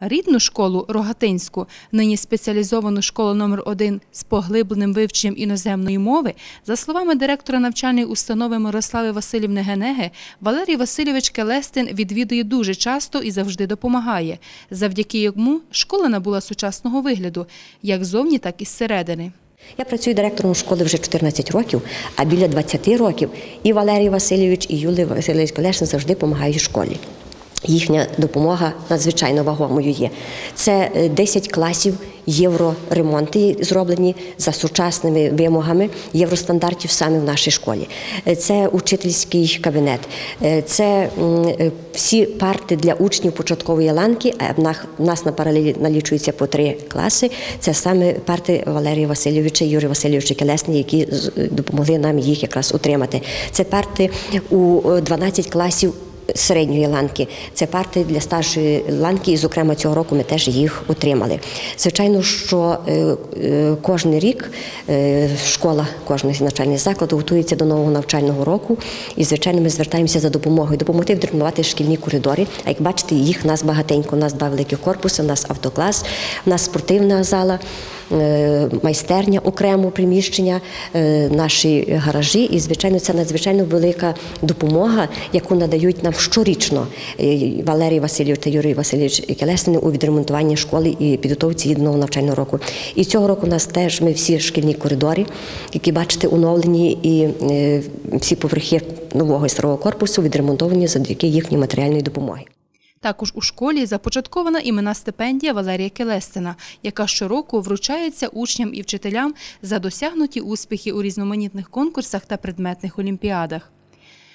Рідну школу Рогатинську, нині спеціалізовану школу номер 1 з поглибленим вивченням іноземної мови, за словами директора навчальної установи Мирослави Васильівни Генеги, Валерій Васильович Келестин відвідує дуже часто і завжди допомагає. Завдяки йому школа набула сучасного вигляду, як зовні, так і зсередини. Я працюю директором школи вже 14 років, а біля 20 років і Валерій Васильович, і Юлій Васильович Колешин завжди допомагають школі. Їхня допомога надзвичайно вагомою є. Це е, 10 класів євроремонти зроблені за сучасними вимогами євростандартів саме в нашій школі. Е, Це учительський кабінет, е, це е, всі парти для учнів початкової ланки. А в нас- на паралелі налічується по три класи. Це саме парти Валерія Васильовича і Юрія Васильовича Келесні, які допомогли нам їх якраз утримати. Це парти у е, 12 класів середньої ланки. Це парти для старшої ланки, і, зокрема, цього року ми теж їх отримали. Звичайно, що е, е, кожен рік е, школа, кожен навчальний заклад готується до нового навчального року. І, звичайно, ми звертаємося за допомогою, допомогти відремонтувати шкільні коридори. А як бачите, їх у нас багатенько. У нас два великі корпуси, у нас автоклас, у нас спортивна зала. Е, Майстерня, окремо приміщення, е, наші гаражі, і звичайно, це надзвичайно велика допомога, яку надають нам щорічно е, Валерій Васильович та Юрій Васильович Келесини у відремонтуванні школи і підготовці до нового навчального року. І цього року у нас теж ми всі шкільні коридори, які бачите, оновлені, і всі поверхи нового і старого корпусу відремонтовані завдяки їхньої матеріальної допомоги. Також у школі започаткована іменна стипендія Валерія Келестина, яка щороку вручається учням і вчителям за досягнуті успіхи у різноманітних конкурсах та предметних олімпіадах.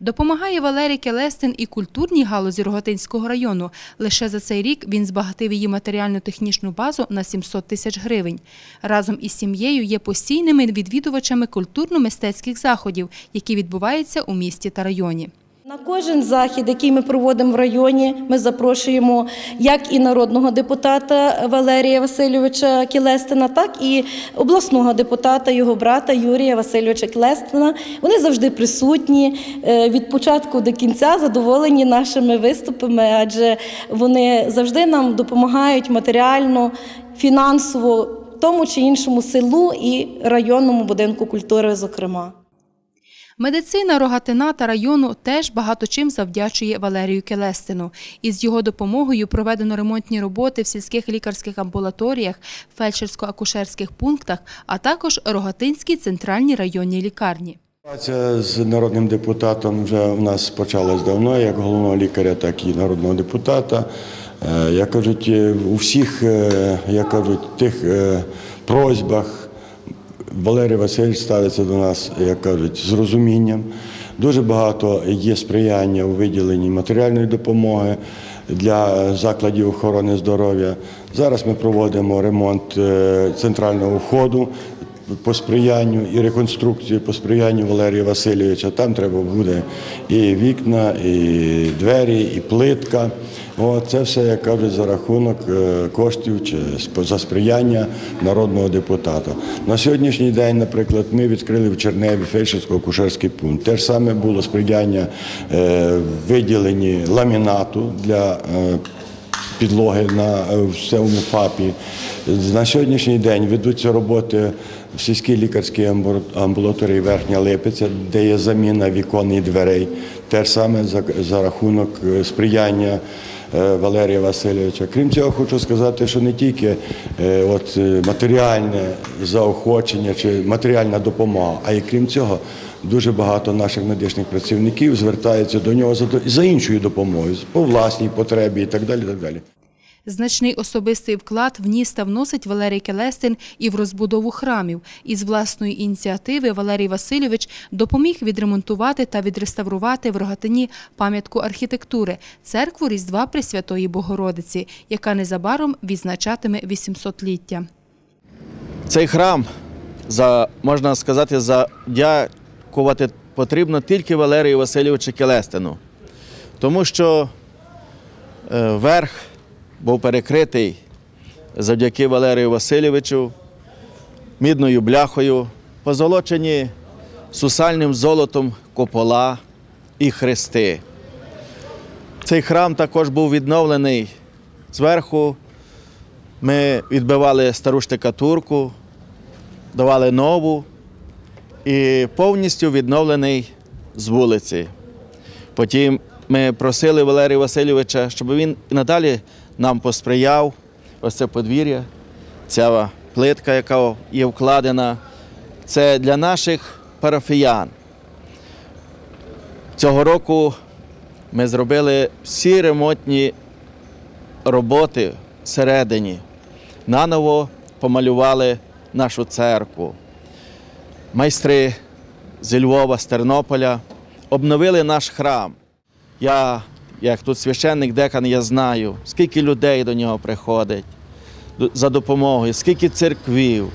Допомагає Валерій Келестин і культурній галузі Рогатинського району. Лише за цей рік він збагатив її матеріально-технічну базу на 700 тисяч гривень. Разом із сім'єю є постійними відвідувачами культурно-мистецьких заходів, які відбуваються у місті та районі. На кожен захід, який ми проводимо в районі, ми запрошуємо як і народного депутата Валерія Васильовича Кілестина, так і обласного депутата, його брата Юрія Васильовича Кілестина. Вони завжди присутні е, від початку до кінця, задоволені нашими виступами, адже вони завжди нам допомагають матеріально, фінансово тому чи іншому селу і районному будинку культури, зокрема. Медицина Рогатина та району теж багато чим завдячує Валерію Келестину. Із його допомогою проведено ремонтні роботи в сільських лікарських амбулаторіях, фельдшерсько-акушерських пунктах, а також Рогатинській центральній районній лікарні. Праця з народним депутатом вже у нас почалась давно, як головного лікаря, так і народного депутата. Е, Як кажуть, у всіх, е, як кажуть, тих е, просьбах Валерій Васильович ставиться до нас, як кажуть, з розумінням. Дуже багато є сприяння у виділенні матеріальної допомоги для закладів охорони здоров'я. Зараз ми проводимо ремонт е, центрального входу по сприянню і реконструкцію по сприянню Валерія Васильовича. Там треба буде і вікна, і двері, і плитка. О, це все, як кажуть, за рахунок е, коштів чи за сприяння народного депутата. На сьогоднішній день, наприклад, ми відкрили в Черневі фельдшерсько-акушерський пункт. Те ж саме було сприяння е, в виділенні ламінату для е, підлоги на всьому ФАПі. На сьогоднішній день ведуться роботи в сільській лікарській амбу- амбулаторії Верхня Липиця, де є заміна вікон і дверей. Те ж саме за, за рахунок е, сприяння е, Валерія Васильовича. Крім цього, хочу сказати, що не тільки е, от, матеріальне заохочення чи матеріальна допомога, а й крім цього, дуже багато наших медичних працівників звертаються до нього за, іншою допомогою, по власній потребі і так далі. Так далі. Значний особистий вклад вніс та вносить Валерій Келестин і в розбудову храмів. Із власної ініціативи Валерій Васильович допоміг відремонтувати та відреставрувати в Рогатині пам'ятку архітектури – церкву Різдва Пресвятої Богородиці, яка незабаром відзначатиме 800-ліття. Цей храм, за, можна сказати, задякувати потрібно тільки Валерію Васильовичу Келестину. Тому що е, верх був перекритий завдяки Валерію Васильовичу мідною бляхою, позолочені сусальним золотом копола і хрести. Цей храм також був відновлений зверху Ми відбивали стару штикатурку, давали нову і повністю відновлений з вулиці. Потім ми просили Валерія Васильовича, щоб він надалі нам посприяв. Ось це подвір'я, ця плитка, яка є вкладена. Це для наших парафіян. Цього року ми зробили всі ремонтні роботи всередині. Наново помалювали нашу церкву. Майстри зі Львова, з Тернополя обновили наш храм. Я, як тут священник декан, я знаю, скільки людей до нього приходить за допомогою, скільки церквів,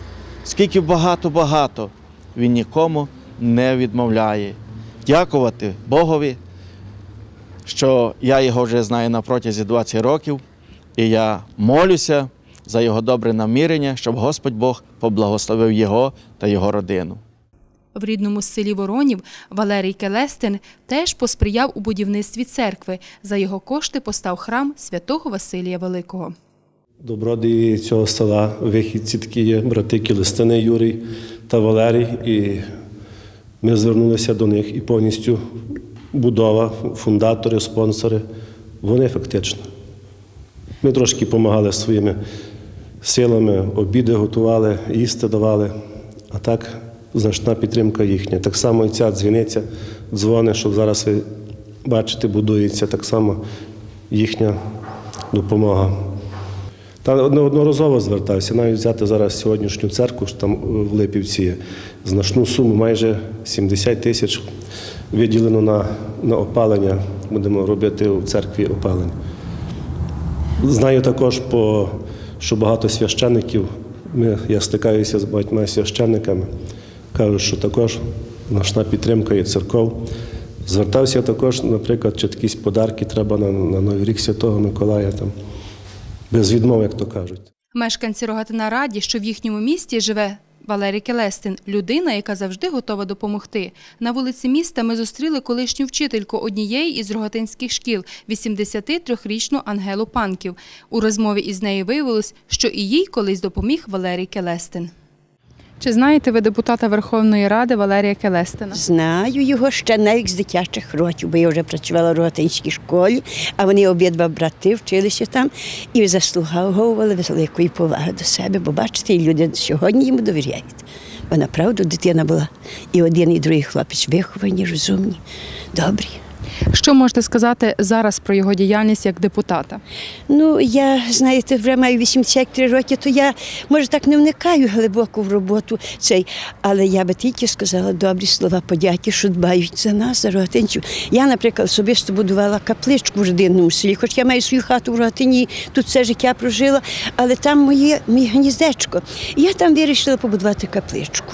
скільки багато-багато. Він нікому не відмовляє. Дякувати Богові, що я його вже знаю на протязі 20 років, і я молюся за його добре намірення, щоб Господь Бог поблагословив його та його родину. В рідному селі Воронів Валерій Келестин теж посприяв у будівництві церкви. За його кошти постав храм святого Василія Великого. Добродії цього села вихідці такі є, брати Кілистини Юрій та Валерій. І ми звернулися до них і повністю будова, фундатори, спонсори, вони фактично. Ми трошки допомагали своїми силами, обіди готували, їсти давали, а так значна підтримка їхня. Так само і ця дзвіниця, дзвони, що зараз ви бачите, будується, так само їхня допомога. Та неодноразово звертався, навіть взяти зараз сьогоднішню церкву, що там в Липівці значну суму, майже 70 тисяч виділено на, на опалення. Будемо робити у церкві опалення. Знаю також, по, що багато священників, ми, я стикаюся з багатьма священниками, кажуть, що також значна підтримка є церков. Звертався також, наприклад, чи якісь подарки треба на, на Новий рік Святого Миколая. Там, без відмов, як то кажуть. Мешканці Рогатина раді, що в їхньому місті живе Валерій Келестин, людина, яка завжди готова допомогти. На вулиці міста ми зустріли колишню вчительку однієї із рогатинських шкіл, 83-річну Ангелу Панків. У розмові із нею виявилось, що і їй колись допоміг Валерій Келестин. Чи знаєте ви депутата Верховної Ради Валерія Келестина? Знаю його ще навіть з дитячих років, бо я вже працювала в Рогатинській школі, а вони обидва брати вчилися там і заслуговували великої поваги до себе, бо бачите, люди сьогодні йому довіряють. Бо направду дитина була і один, і другий хлопець виховані, розумні, добрі. Що можете сказати зараз про його діяльність як депутата? Ну, я, знаєте, вже маю 83 роки, то я, може, так не вникаю глибоко в роботу цей, але я би тільки сказала добрі слова подяки, що дбають за нас, за рогатинців. Я, наприклад, особисто будувала капличку в родинному селі, хоч я маю свою хату в Рогатині, тут все життя прожила, але там моє, моє гніздечко. І я там вирішила побудувати капличку.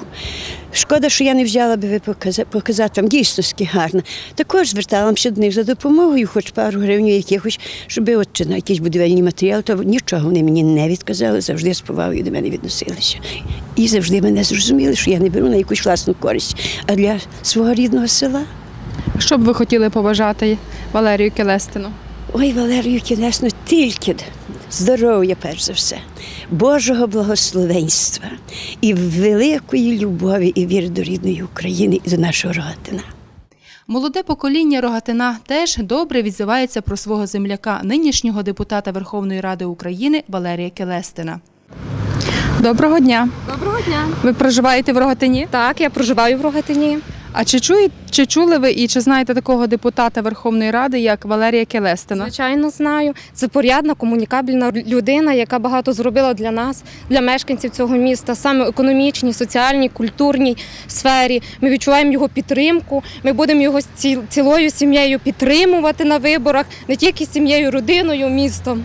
Шкода, що я не взяла би ви показати, там дійсно гарно. Також зверталася до них за допомогою, хоч пару гривень якихось, щоб от чи на якісь будівельні матеріали, то нічого вони мені не відказали, завжди з повагою до мене відносилися. І завжди мене зрозуміли, що я не беру на якусь власну користь, а для свого рідного села. Що б ви хотіли побажати Валерію Келестину? Ой, Валерію Кінесно, тільки здоров'я, перш за все, Божого благословенства і великої любові і віри до рідної України і до нашого Рогатина. Молоде покоління Рогатина теж добре відзивається про свого земляка, нинішнього депутата Верховної Ради України Валерія Келестина. Доброго дня. Доброго дня. Ви проживаєте в Рогатині? Так, я проживаю в Рогатині. А чи чує, чи чули ви і чи знаєте такого депутата Верховної Ради, як Валерія Келестина? Звичайно, знаю. Це порядна, комунікабельна людина, яка багато зробила для нас, для мешканців цього міста, саме в економічній, соціальній, культурній сфері. Ми відчуваємо його підтримку. Ми будемо його цілою сім'єю підтримувати на виборах, не тільки сім'єю, родиною, містом.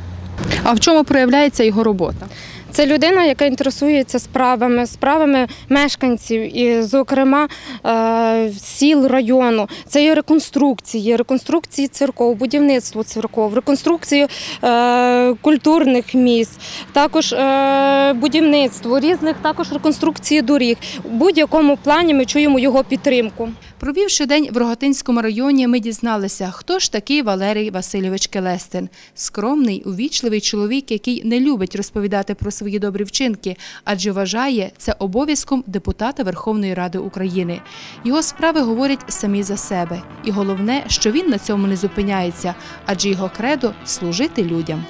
А в чому проявляється його робота? Це людина, яка інтересується справами, справами мешканців, і, зокрема, е, сіл району. Це є реконструкції, реконструкції церков, будівництво церков, реконструкції е, культурних місць, також е, будівництво різних, також реконструкції доріг. У будь-якому плані ми чуємо його підтримку. Провівши день в Рогатинському районі, ми дізналися, хто ж такий Валерій Васильович Келестин. Скромний, увічливий чоловік, який не любить розповідати про свої добрі вчинки, адже вважає це обов'язком депутата Верховної Ради України. Його справи говорять самі за себе. І головне, що він на цьому не зупиняється, адже його кредо служити людям.